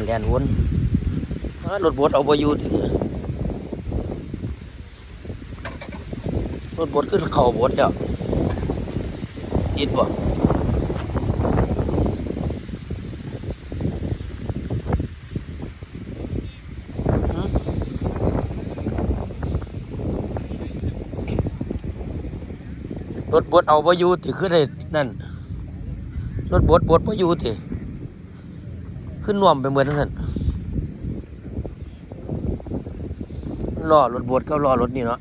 มีการแลนวนรถบดเอาไปอยู่ติรถบดขึ้นเข่าบดแล้วติดบ่รถบดเอาไปอยู่ติคือได้นั่นรถบดบดไปอยู่ติ ขึ้นน่วมไปเหมือนกันล้อรถบดก็ล้อรถนี่เนาะ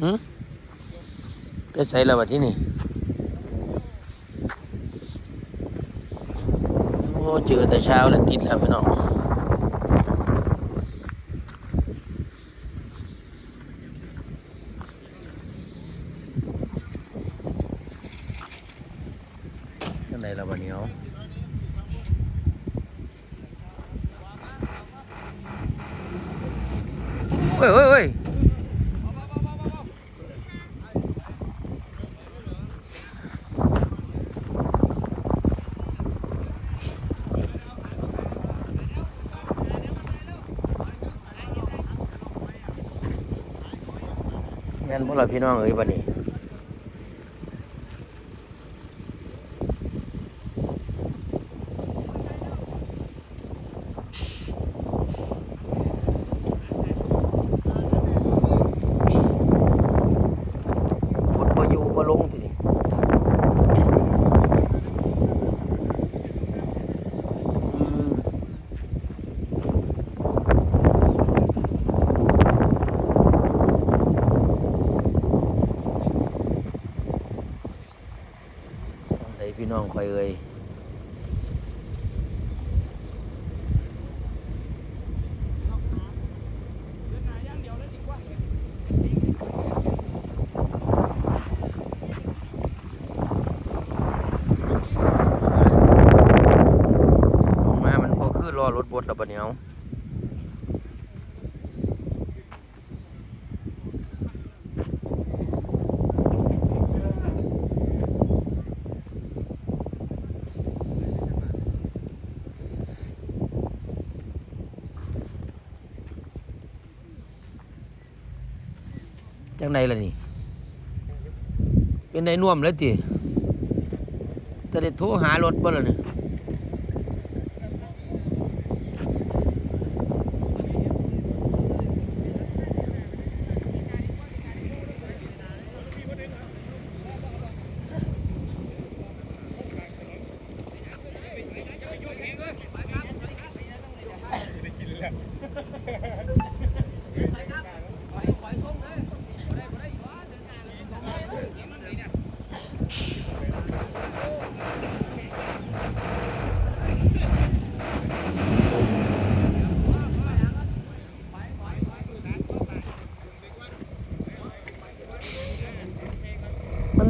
หืมไปใส่ระบัดที่นี่ โอ้เจอแต่เช้าแล้วติดแล้วพี่น้องไหนแล้วบัดนี้เอา เฮ้ยเฮ้ยเฮ้ยงั้นพวกเราพี่น้องเอ้ยบัดนี้ พุ ดมาอยู่มาลงทีนี้อืมจังใดพี่น้องคอยเอ่ยออกมามันก็ คือรอรถบดแล้วปะเนียวจังใดล่ะนี่ เป็นไดน่วมแล้วติแต่ได้โทรหารถบ่ล่ะนี่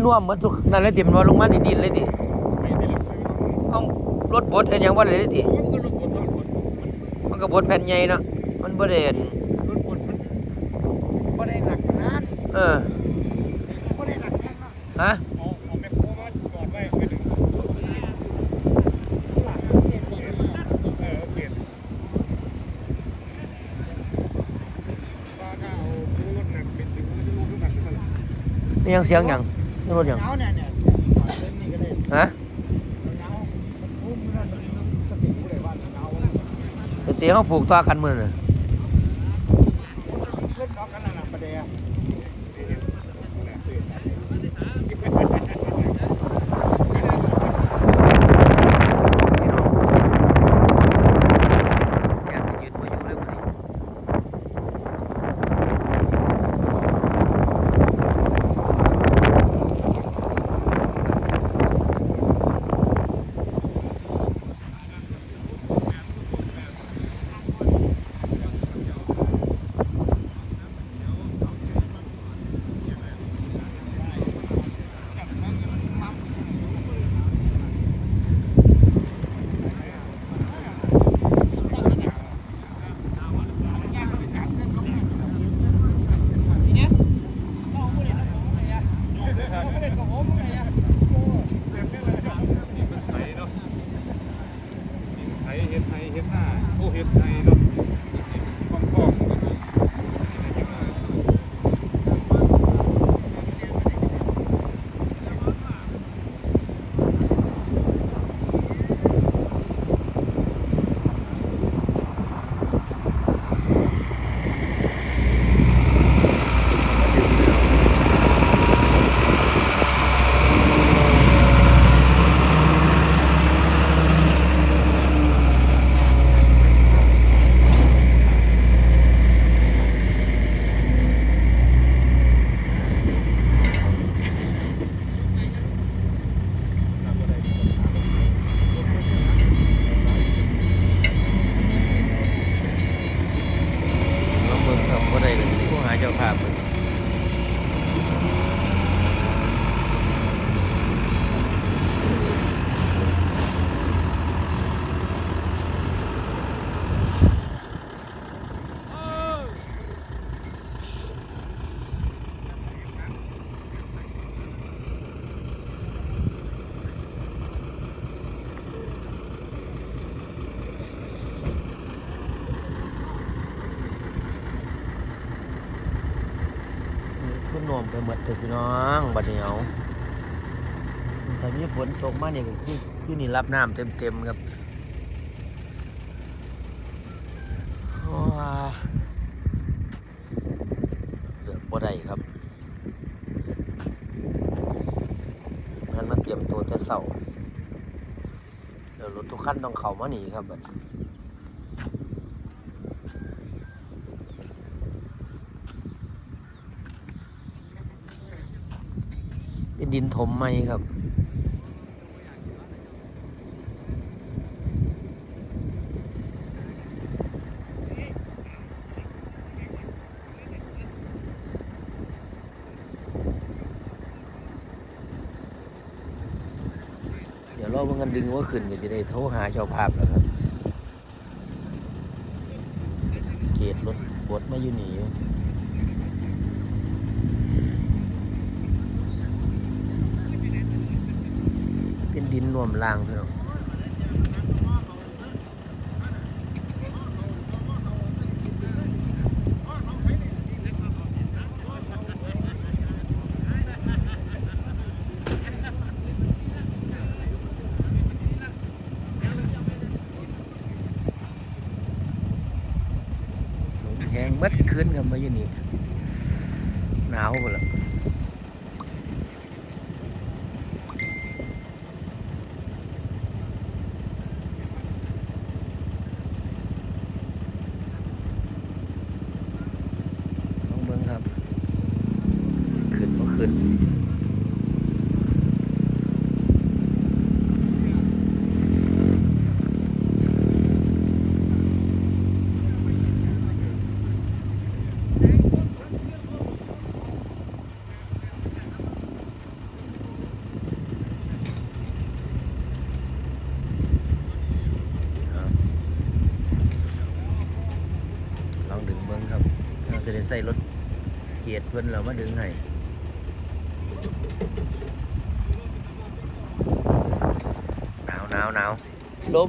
นน่วมหมันทุกนั่นเลยติมันว่าลงมาในดินเลยติเอารถบดเห็นหยังว่าเลยเลยติมันก็บดแผ่นใหญ่เนาะมันบ่ได้เห็นรถบดมันก็ได้หนักขนาดเออก็ได้หนักขนาดฮะเอาเอาแมคโครมาจอดไว้ไปดึงเออเปลี่ยนว่าถ้าเอาผู้รถหนักเป็นถึงจะรู้ขึ้นมาขึ้นมาหรอนี่ยังเสียงหยัง นี่รถยังฮะสติเขาผูกต่อกันมือน่ย ไปหมดเถอะพี่น้องบัดเหนียวถ้ามีฝนตกมาเนี่ยคือคือนี่รับน้ำเต็มๆครับว้าเหลือบ่ได้ครับงั้นมาเตรียมตัวแต่เสาเดี๋ยวรถทุกคันต้องเข้ามาหนีครับบัดนี้ เป็นดินถมไหมครับ เดี๋ยวรอเบิ่งกันดึงว่าขึ้นก็จะได้โทรหาเจ้าภาพแล้วครับ เกตรถบดมาอยู่นี่อยู่ เป็นดินนวมล่างพี่น้องลมแห้งเมัดขึ้นกันมาอยู่นี่หนาวหมดแล้วลองเบิ่งครับ ขึ้นก็ขึ้น ลองดึงเบิ้งครับเราจะได้ ใส่รถเกียร์เพื่อนเรามาดึงให้หนาวหนาวหนาวลม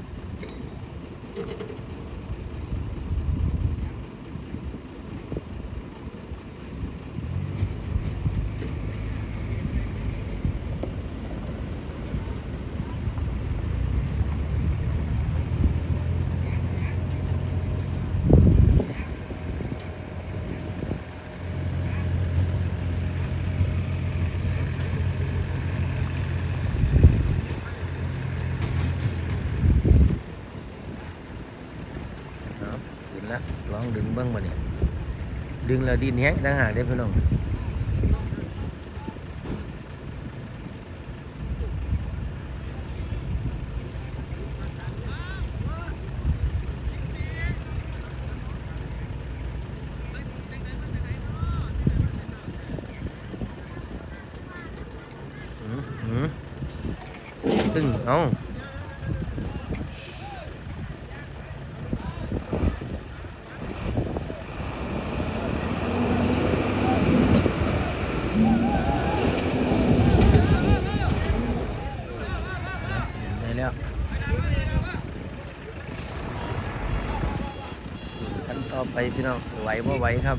ครับขึ้นแล้วล องดึงเบิ้งมาเนี่ยดึงแล้วดินแห้งต่างหากได้อพี่น้องอืมอืมตึงเอา ได้แล้วขั้นต่อ ไปพี่น้องไหวบ่ไหวครับ